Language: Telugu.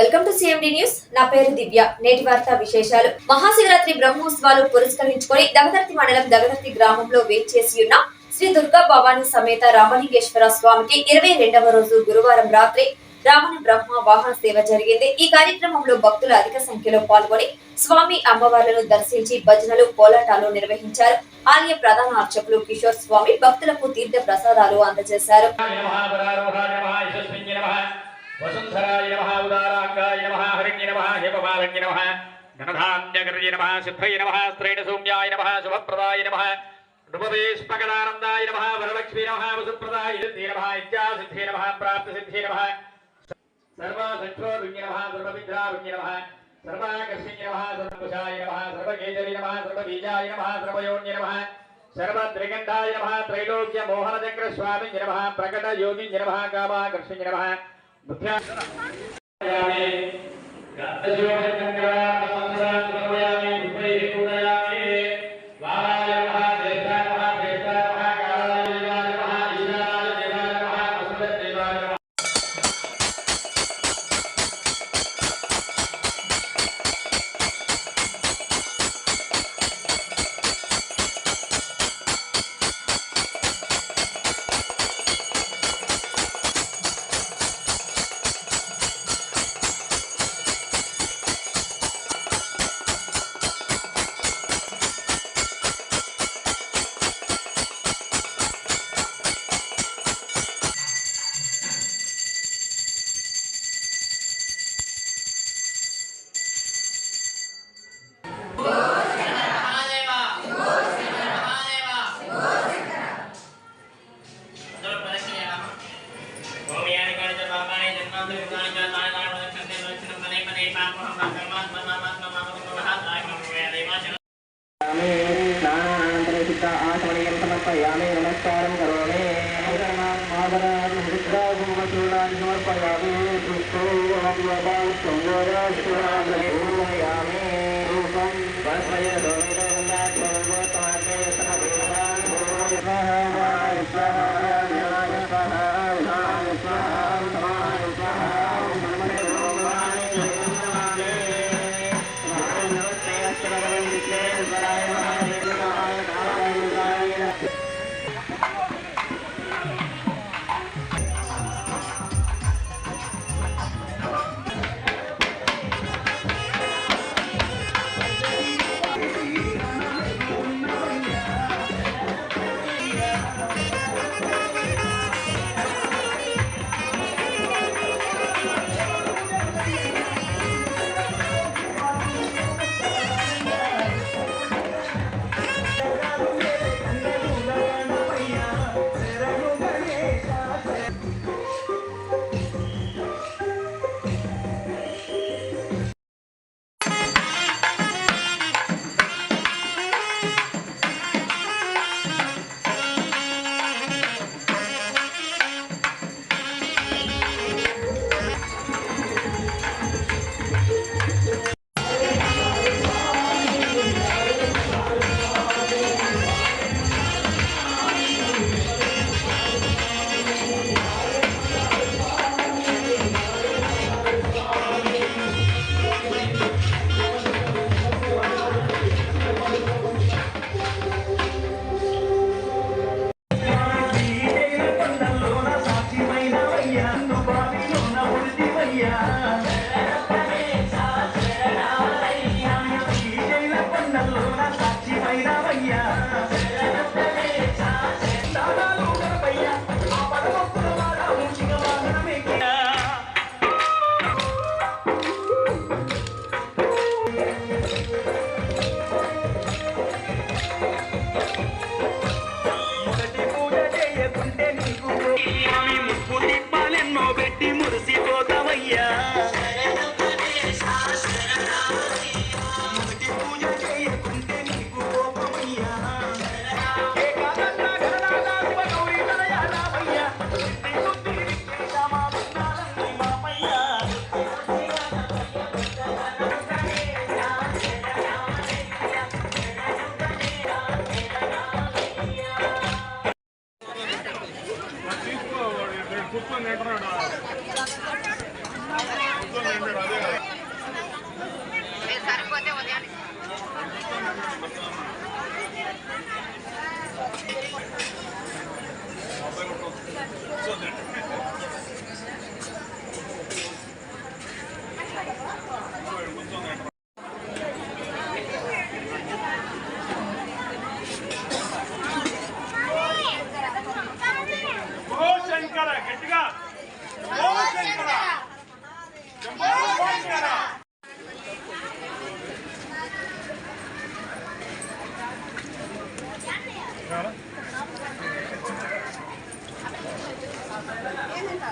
Welcome to CMD news నా పేరు దివ్య. నేటి వార్త విశేషాలు. మహాశివరాత్రి బ్రహ్మోత్సవాలు పురస్కరించుకొని దగదర్తి మండలం దగదర్తి గ్రామంలో వేచి చేసి ఉన్న శ్రీ దుర్గా భవాని సమేత రామలింగేశ్వర స్వామికి ఇరవై రెండవ రోజు గురువారం రాత్రి రావణ బ్రహ్మ వాహన సేవ జరిగింది. ఈ కార్యక్రమంలో భక్తులు అధిక సంఖ్యలో పాల్గొని స్వామి అమ్మవార్లను దర్శించి భజనలు కోలాటాలు నిర్వహించారు. ఆలయ ప్రధాన అర్చకులు కిషోర్ స్వామి భక్తులకు తీర్థ ప్రసాదాలు అందజేశారు. वसुंधराय नमः उदाराङ्गाय नमः, हरिण्य नमः हेमपालन्य नमः घनधान्यगर्य नमः, सिद्धये नमः स्त्रैणसौम्याय नमः, शुभप्रदाय नमः रुपवेष्पकलानन्दाय नमः, वरलक्ष्मी नमः, वसुप्रदाय सिद्धे नमः इत्यासिद्धे नमः प्राप्तसिद्धे नमः सर्वासक्षोरुण्य नमः सर्वविद्रारुण्य नमः, सर्वाकर्षिण्य नमः सर्वपुषाय नमः सर्वकेजरि नमः, सर्वबीजाय नमः, सर्वयोन्य नमः सर्वद्रिगण्डाय नमः, त्रैलोक्यमोहनचक्रस्वामिन्य नमः, प्रकटयोगिन्य नमः, कामाकर्षिण्य नमः यावेळी சமர்ப்பயாமி நமஸ்காரம் கரோமி மாதராஜூடான் சமர்ப்பயாமி புஷ்போபாஸ்வராஜூடாமி ரூபம் பஸ்மய పెట్టి